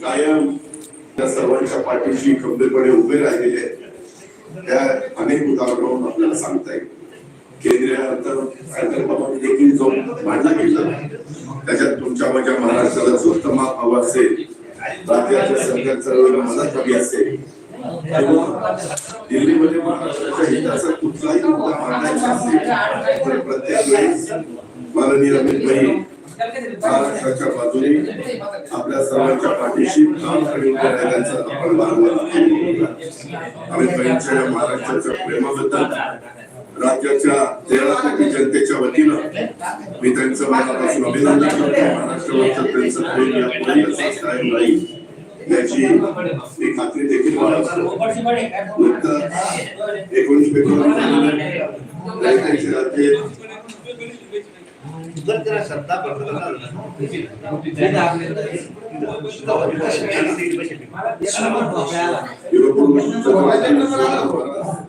कायम त्या सर्वांच्या पाठीशी खंबीरपणे उभे राहिलेले त्या अनेक उदाहरण आपल्याला सांगता येईल. केंद्रीय अर्थसंकल्पामध्ये देखील जो मांडला गेला त्याच्यात तुमच्या माझ्या महाराष्ट्राला जो माप हवा असेल राज्याच्या सरकार चळवळीला मदत हवी असेल किंवा दिल्लीमध्ये महाराष्ट्राच्या हिताचा कुठलाही मुद्दा मांडायचा असेल तर प्रत्येक वेळेस माननीय अमित भाई महाराष्ट्राच्या बाजूने आपल्या सर्वांच्या पाठीशी काम करून राहिल्याचं आपण वारंवार अमित भाईंच्या महाराष्ट्राच्या प्रेमाबद्दल राज्याच्या तेरा कोटी जनतेच्या वतीनं मी त्यांचं मनापासून अभिनंदन करतो. महाराष्ट्रावरचं त्यांचं प्रेम यापुढे असंच कायम राहील याची मी खात्री देखील बाळगतो. नुकतं एकोणीस फेब्रुवारी estudante era acertado para fazer nada, não? Não, não, não.